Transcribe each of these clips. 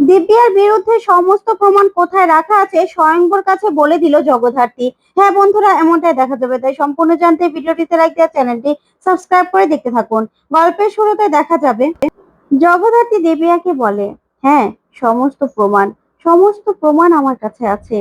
দিব্যার বিরুদ্ধে সমস্ত প্রমাণ কোথায় রাখা আছে, স্বয়ংবর কাছে বলে দিল জগদ্ধাত্রী। হ্যাঁ বন্ধুরা, এমনটাই দেখা যাবে। তাই সম্পূর্ণ জানতে ভিডিওটিতে লাইক দেওয়া, চ্যানেলটি সাবস্ক্রাইব করে দেখতে থাকুন। গল্পের শুরুতে দেখা যাবে, জগদ্ধাত্রী দেবিয়াকে বলে হ্যাঁ সমস্ত প্রমাণ সমস্ত প্রমাণ আমার কাছে আছে।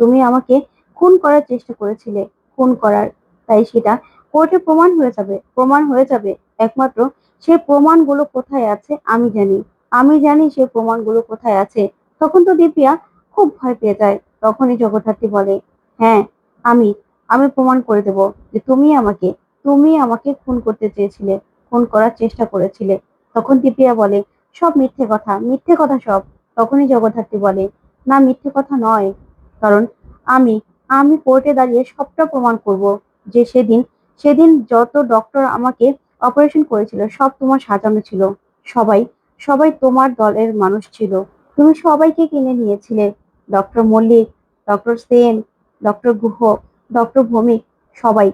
তুমি আমাকে খুন করার চেষ্টা করেছিলে, খুন করার। তাই সেটা কোর্টে প্রমাণ হয়ে যাবে, প্রমাণ হয়ে যাবে। একমাত্র সেই প্রমাণগুলো কোথায় আছে আমি জানি। আমি জানি সেই প্রমাণগুলো কোথায় আছে। তখন তো দিব্যা খুব ভয় পেয়ে যায়। তখনই জগদ্ধাত্রী বলে হ্যাঁ আমি আমি প্রমাণ করে দেব যে তুমি আমাকে তুমি আমাকে খুন করতে চেয়েছিলে, খুন করার চেষ্টা করেছিলে। তখন দিব্যা বলে, সব মিথ্যে কথা মিথ্যে কথা সব। তখনই জগদ্ধাত্রী বলে, না, মিথ্যে কথা নয়। কারণ আমি আমি কোর্টে দাঁড়িয়ে সবটা প্রমাণ করব যে সেদিন সেদিন যত ডক্টর আমাকে অপারেশন করেছিল, সব তোমার সাজানো ছিল। সবাই সবাই তোমার দলের মানুষ ছিল। তুমি সবাইকে কিনে নিয়েছিলে। Doctor Mallick, doctor Sen, doctor Guha, doctor Bhowmick, সবাই।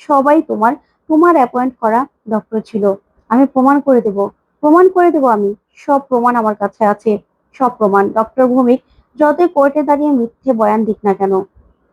সবাই তোমার তোমার অ্যাপয়েন্ট করা ডক্টর ছিল। আমি প্রমাণ করে দেব। প্রমাণ করে দেব আমি। সব প্রমাণ আমার কাছে আছে। সব প্রমাণ। ডক্টর ভৌমিক, যতই কোর্টে দাঁড়িয়ে মিথ্যে বয়ান দিক না কেন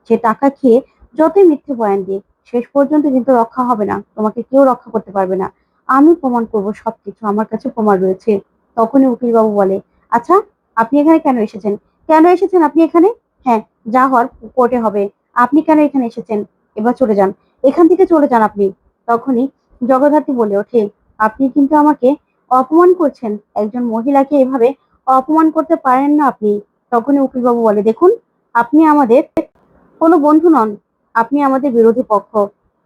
সে টাকা খেয়ে যতই মিথ্যে বয়ান দিক, শেষ পর্যন্ত কিন্তু রক্ষা হবে না। তোমাকে কেউ রক্ষা করতে পারবে না। আমি প্রমাণ করব সবকিছু। আমার কাছে প্রমাণ রয়েছে। তখনই উকিলবাবু বলে আচ্ছা আপনি এখানে কেন এসেছেন? কেন এসেছেন আপনি এখানে? হ্যাঁ যা হওয়ার কোর্টে হবে। আপনি কেন এখানে এসেছেন? এবার চলে যান। এখান থেকে চলে যান আপনি। তখনই জগদ্ধাত্রী বলে ওঠে, আপনি কিন্তু আমাকে অপমান করছেন। একজন মহিলাকে এভাবে অপমান করতে পারেন না আপনি। তখনই উকিলবাবু বলে, দেখুন, আপনি আমাদের কোনো বন্ধু নন। আপনি আমাদের বিরোধী পক্ষ।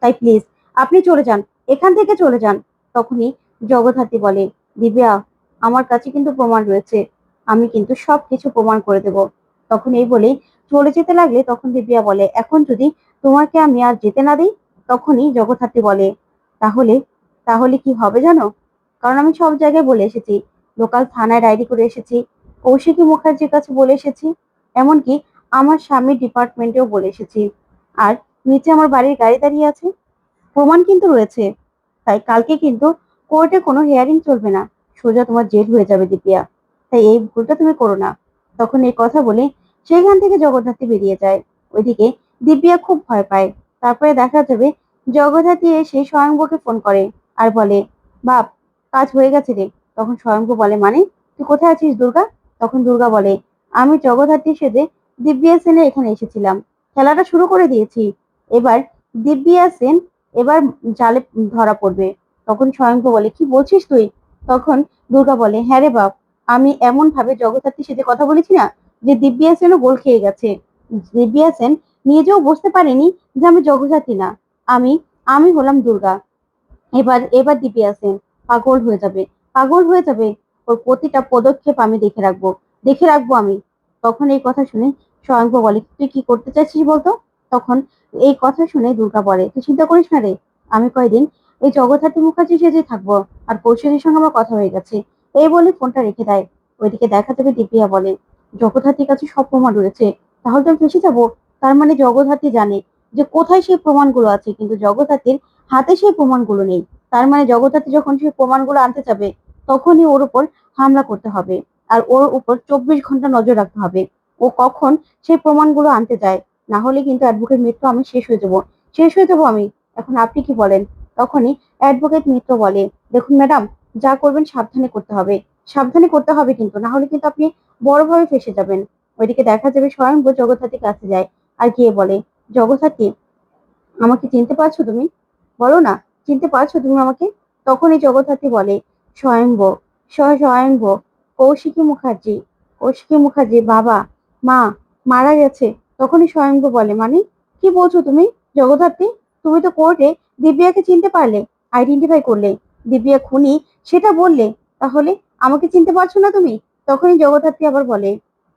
তাই প্লিজ আপনি চলে যান। এখান থেকে চলে যান। তখনই জগদ্ধাত্রী বলে, দিব্যা আমার কাছে কিন্তু প্রমাণ রয়েছে। আমি কিন্তু সব কিছু প্রমাণ করে দেব। তখন এই বলেই চলে যেতে লাগলে তখন দিব্যা বলে, এখন যদি তোমাকে আমি আর যেতে না দিই? তখনই জগদ্ধাত্রী বলে, তাহলে তাহলে কি হবে জানো? কারণ আমি সব জায়গায় বলে এসেছি। লোকাল থানায় ডায়েরি করে এসেছি। কৌশিকী মুখার্জির কাছে বলে এসেছি। এমনকি আমার স্বামীর ডিপার্টমেন্টেও বলে এসেছি। আর নিচে আমার বাড়ির গাড়ি দাঁড়িয়ে আছে। প্রমাণ কিন্তু রয়েছে। তাই কালকে কিন্তু কোর্টে কোনো হিয়ারিং চলবে না। সোজা তোমার জেল হয়ে যাবে দিব্যা তাই এই ভুলটা তুমি করো না। তখন এই কথা বলে সেখান থেকে জগদ্ধাত্রী বেরিয়ে যায়। ওইদিকে দিব্যা খুব ভয় পায়। তারপরে দেখা যাবে জগদ্ধাত্রী এসে স্বয়ংবকে ফোন করে আর বলে, বাপ, কাজ হয়ে গেছে রে। তখন স্বয়ংব বলে মানে? তুই কোথায় আছিস, দুর্গা? তখন দুর্গা বলে, আমি জগদ্ধাত্রী সেজে দিব্যা সেনে এখানে এসেছিলাম। খেলাটা শুরু করে দিয়েছি। এবার দিব্যা সেন এবার জালে ধরা পড়বে। তখন স্বয়ংভ বলে, কি বলছিস তুই? তখন দুর্গা বলে হ্যাঁ রে বাপ, আমি এমন ভাবে জগদ্ধাত্রীর সাথে কথা বলেছি না যে দিব্যা সেনও গোল খেয়ে গেছে। দিব্যা সেন নিজেও বুঝতে পারেনি যে আমি জগদ্ধাত্রী না। আমি আমি হলাম দুর্গা। এবার এবার দিব্যা সেন পাগল হয়ে যাবে, পাগল হয়ে যাবে। ওর প্রতিটা পদক্ষেপ আমি দেখে রাখব দেখে রাখব আমি। তখন এই কথা শুনে স্বয়ংভ বলে, তুই কি করতে চাইছিস বলতো? তখন এই কথা শুনে দুর্গা বলে, তুই চিন্তা করিস না রে, আমি কয়দিন এই জগদ্ধাত্রী মুখার্জি সেজে থাকব। আর কৌশলীর সঙ্গে আমার কথা হয়ে গেছে। এই বলে ফোনটা রেখে দেয়। ওইদিকে দেখা যাবে দিব্যা বলে, জগদ্ধাত্রীর কাছে সব প্রমাণ রয়েছে। তাহলে তো আমি ফেসে যাব। তার মানে জগদ্ধাত্রী জানে যে কোথায় সেই প্রমাণগুলো আছে, কিন্তু জগদ্ধাত্রীর হাতে সেই প্রমাণগুলো নেই। তার মানে জগদ্ধাত্রী যখন সেই প্রমাণগুলো আনতে যাবে, তখনই ওর উপর হামলা করতে হবে। আর ওর উপর চব্বিশ ঘণ্টা নজর রাখতে হবে। ও কখন সেই প্রমাণগুলো আনতে যায়? না হলে কিন্তু অ্যাডভোকেট মৃত্যু আমি শেষ হয়ে যাব। শেষ হয়ে যাব আমি। এখন আপনি কি বলেন? তখনই অ্যাডভোকেট মিত্র বলে, দেখুন ম্যাডাম যা করবেন সাবধানে করতে হবে। সাবধানে করতে হবে কিন্তু, না হলে কিন্তু আপনি বড়ভাবে ফেসে যাবেন। ওইদিকে দেখা যাবে স্বয়ং জগদ্ধাত্রীর কাছে যায় আর গিয়ে বলে, জগদ্ধাত্রী, আমাকে চিনতে পারছ তুমি? বলো না, চিনতে পারছ তুমি আমাকে? তখনই জগদ্ধাত্রী বলে স্বয়ংব স্বয়ংব কৌশিকী মুখার্জি কৌশিকী মুখার্জি, বাবা, মা, মারা গেছে। তখনই স্বয়ংব বলে মানে? কি বলছো তুমি, জগদ্ধাত্রী? তুমি তো কোর্টে দিব্যাকে চিনতে পারলে আইডেন্টিফাই করলে। দিব্যা খুনি সেটা বললে, তাহলে আমাকে চিনতে পারছ না তুমি? তখনই জগদ্ধাত্রী আবার বলে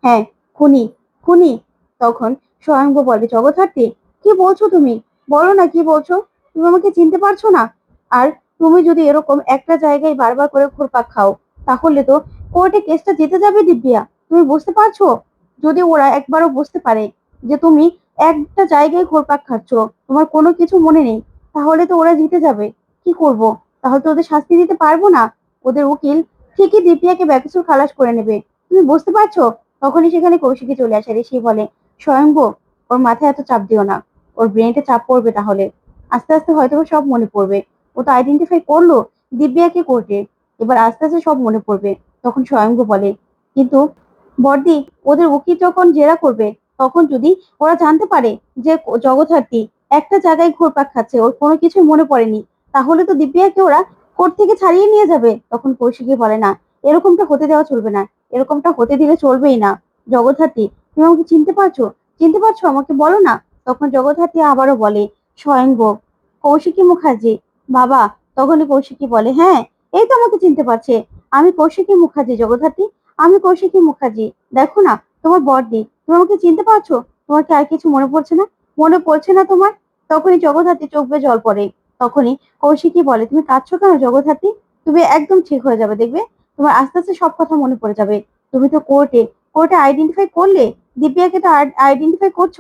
হ্যাঁ খুনি খুনি। তখন স্বয়ংব বলে, জগদ্ধাত্রী, কি বলছো তুমি? বলো না কি বলছো? তুমি আমাকে চিনতে পারছ না? আর তুমি যদি এরকম একটা জায়গায় বারবার করে ঘুরপাক খাও, তাহলে তো কোর্টে কেসটা জিতে যাবে দিব্যা। তুমি বুঝতে পারছ? যদি ওরা একবারও বুঝতে পারে যে তুমি একটা জায়গায় ঘোরপাক খাচ্ছ, তোমার কোনো কিছু মনে নেই, তাহলে তো ওরা জিতে যাবে। কি করব? তাহলে তো ওদের শাস্তি দিতে পারব না। ওদের উকিল ঠিকই দিব্যাকে বেকসুর খালাস করে নেবে। তুমি বুঝতে পারছ? তখনই সেখানে কৌশিকী চলে আসে এসে বলে স্বয়ংভ ওর মাথায় এত চাপ দিও না। ওর ব্রেনটা চাপ পড়বে তাহলে। আস্তে আস্তে হয়তো সব মনে পড়বে। ও তো আইডেন্টিফাই করল দিব্যাকে কোর্টে। এবার আস্তে আস্তে সব মনে পড়বে। তখন স্বয়ংভ বলে, কিন্তু বর্দি ওদের উকিল যখন জেরা করবে তখন যদি ওরা জানতে পারে যে জগদ্ধাত্রী একটা জায়গায় ঘুরপাক খাচ্ছে, ওর কোনো কিছু মনে পড়েনি, তাহলে তো দিব্যাকে ওরা কোর্ট থেকে ছাড়িয়ে নিয়ে যাবে। তখন কৌশিকী বলে, না, এরকমটা হতে দেওয়া চলবে না, এরকমটা হতে দিলে চলবেই না। জগদ্ধাত্রী তুমি আমাকে চিনতে পারছ? চিনতে পারছ? আমাকে বলো না? তখন জগদ্ধাত্রী আবারও বলে স্বয়ংভ কৌশিকী মুখার্জি। বাবা তখনই কৌশিকী বলে হ্যাঁ এই তো আমাকে চিনতে পারছে। আমি কৌশিকী মুখার্জি জগদ্ধাত্রী আমি কৌশিকী মুখার্জি। দেখো না, তোমার বড়দি তুমি আমাকে চিনতে পারছ? তোমার কি আর কিছু মনে পড়ছে না? মনে পড়ছে না তোমার? তখনই জগদ্ধাত্রী চোখ বেয়ে জল পড়ে। তখনই কৌশিকী বলে, তুমি কাঁদছো কেন জগদ্ধাত্রী? তুমি একদম ঠিক হয়ে যাবে, দেখবে? তোমার আস্তে আস্তে সব কথা মনে পড়ে যাবে। তুমি তো কোর্টে কোর্টে আইডেন্টিফাই করলে? দিব্যাকে তো আইডেন্টিফাই করছ?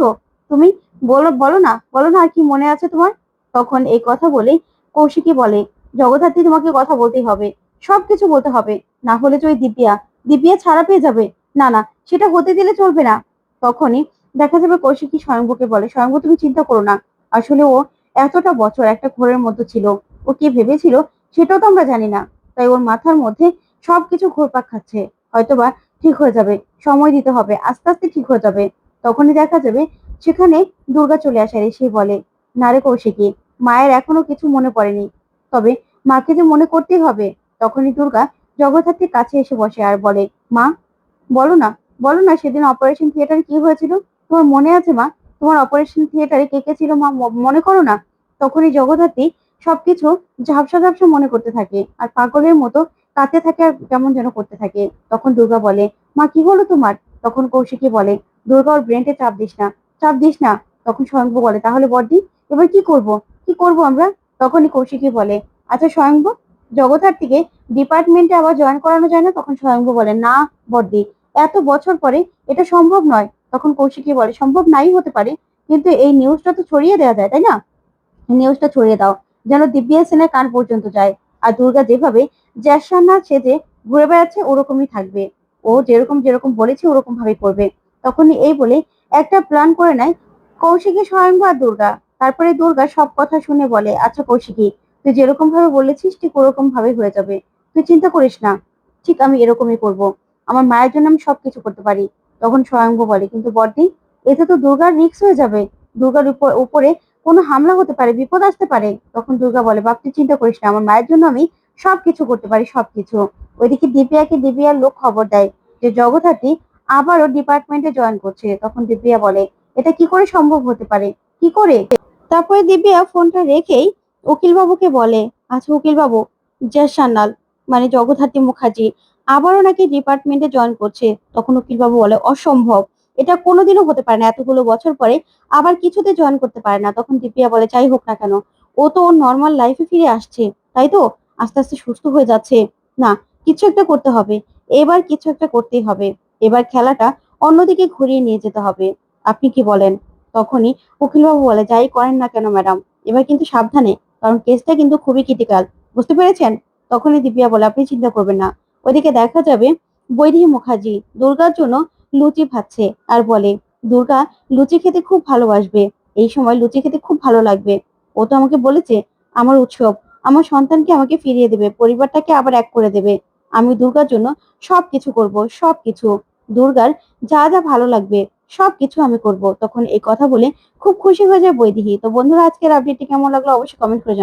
তুমি? বলো বলো না বলো না আর কি মনে আছে তোমার? তখন এই কথা বলে কৌশিকী বলে, জগদ্ধাত্রী, তোমাকে কথা বলতেই হবে। সবকিছু বলতে হবে। না হলে তো ওই দিব্যা দিব্যা ছাড়া পেয়ে যাবে। না না, সেটা হতে দিলে চলবে না। তখনই দেখা যাবে কৌশিকী স্বয়ংভূকে বলে, স্বয়ংভূ, তুমি চিন্তা করো না। আসলে ও এতটা বছর একটা ঘোরের মধ্যে ছিল। ও কি ভেবেছিল? সেটাও তো আমরা জানি না। তাই ওর মাথার মধ্যে সবকিছু ঘোরপাক খাচ্ছে। হয়তোবা ঠিক হয়ে যাবে। সময় দিতে হবে। আস্তে আস্তে ঠিক হয়ে যাবে। তখনই দেখা যাবে সেখানে দুর্গা চলে আসে আর এসে বলে, না রে কৌশিকী, মায়ের এখনও কিছু মনে পড়েনি। তবে মাকে যে মনে করতেই হবে। তখনই দুর্গা জগদ্ধাত্রীর কাছে এসে বসে আর বলে, মা, বলো না বলো না, সেদিন অপারেশন থিয়েটারে কি হয়েছিল? তোমার মনে আছে মা? তোমার অপারেশন থিয়েটারে কে কে ছিল মা? মনে করো না? তখনই জগদ্ধাত্রী সবকিছু ঝাপসা ঝাপসা মনে করতে থাকে আর পাগলের মতো কাঁদতে থাকে আর কেমন যেন করতে থাকে। তখন দুর্গা বলে, মা, কি হলো তোমার? তখন কৌশিকী বলে, দুর্গা, ওর ব্রেনটে চাপ দিস না, চাপ দিস না। তখন স্বয়ংভু বলে, তাহলে বর্দি এবার কি করব? কি করব আমরা? তখনই কৌশিকী বলে আচ্ছা স্বয়ংভু, জগদ্ধাত্রীকে ডিপার্টমেন্টে আবার জয়েন করানো যায় না? তখন স্বয়ংভু বলে, না বর্দি এত বছর পরে এটা সম্ভব নয়। তখন কৌশিকী বলে, সম্ভব নাই হতে পারে, কিন্তু এই নিউজটা তো ছড়িয়ে দেওয়া যায়, তাই না? নিউজটা ছড়িয়ে দাও, যেন দিব্যা সেনের কান পর্যন্ত যায়। আর দুর্গা যেভাবে জ্যাসান্না সেজে ঘুরে বেড়াচ্ছে, ওরকমই থাকবে। ও যেরকম যেরকম বলেছে ওরকম ভাবে করবে। তখনই এই বলে একটা প্ল্যান করে নেয় কৌশিকী স্বয়ংভু আর দুর্গা। তারপরে দুর্গা সব কথা শুনে বলে আচ্ছা কৌশিকী, তুই যেরকম ভাবে বলেছিস, ঠিক ওরকম ভাবে হয়ে যাবে। তুই চিন্তা করিস না, ঠিক আমি এরকমই করব। আমার মায়ের জন্য আমি সবকিছু করতে পারি। তখন স্বয়ংভু বলে, কিন্তু বড়দি, এতে তো দুর্গার রিক্স হয়ে যাবে। দুর্গার উপর কোনো হামলা হতে পারে, বিপদ আসতে পারে। তখন দুর্গা বলে বাপ তুই চিন্তা করিস না, আমার মায়ের জন্য আমি সবকিছু করতে পারি, সবকিছু। ওইদিকে দিব্যাকে দিব্যার লোক খবর দেয় যে, জগদ্ধাত্রী আবারও ডিপার্টমেন্টে জয়েন করছে। তখন দিব্যা বলে, এটা কি করে সম্ভব হতে পারে? কি করে? তারপরে দিব্যা ফোনটা রেখেই উকিল বাবুকে বলে আচ্ছা উকিল বাবু জয় সান্যাল মানে জগদ্ধাত্রী মুখার্জি আবারও নাকি ডিপার্টমেন্টে জয়েন করছে। তখন উকিল বাবু বলে, অসম্ভব। এটা কোনোদিনও হতে পারে না। এতগুলো বছর পরে আবার কিছুতে জয়েন করতে পারে না। তখন দিব্যা বলে, যাই হোক না কেন। ও তো ওর নর্মাল লাইফে ফিরে আসছে। তাই তো? আস্তে আস্তে সুস্থ হয়ে যাচ্ছে। না, কিছু একটা করতে হবে। এবার কিছু একটা করতেই হবে। এবার খেলাটা অন্যদিকে ঘুরিয়ে নিয়ে যেতে হবে। আপনি কি বলেন? তখনই উকিলবাবু বলে, যাই করেন না কেন ম্যাডাম। এবার কিন্তু সাবধানে। কারণ কেসটা কিন্তু খুবই ক্রিটিক্যাল বুঝতে পেরেছেন? তখনই দিব্যা বলে, আপনি চিন্তা করবেন না। ওইদিকে দেখা যাবে বৈদেহী মুখার্জি। দুর্গার জন্য লুচি ভাজছে আর বলে, দুর্গা, লুচি খেতে খুব ভালোবাসবে। এই সময় লুচি খেতে খুব ভালো লাগবে। ও তো আমাকে বলেছে, আমার উৎসব। আমার সন্তানকে আমাকে ফিরিয়ে দেবে। পরিবারটাকে আবার এক করে দেবে। আমি দুর্গার জন্য সব সবকিছু করব, সবকিছু। দুর্গার যা যা ভালো লাগবে সব কিছু আমি করব। তখন এই কথা বলে খুব খুশি হয়ে যায় বৈদেহী তো বন্ধুরা, আজকের আপডেটটি কেমন লাগল অবশ্যই কমেন্ট করে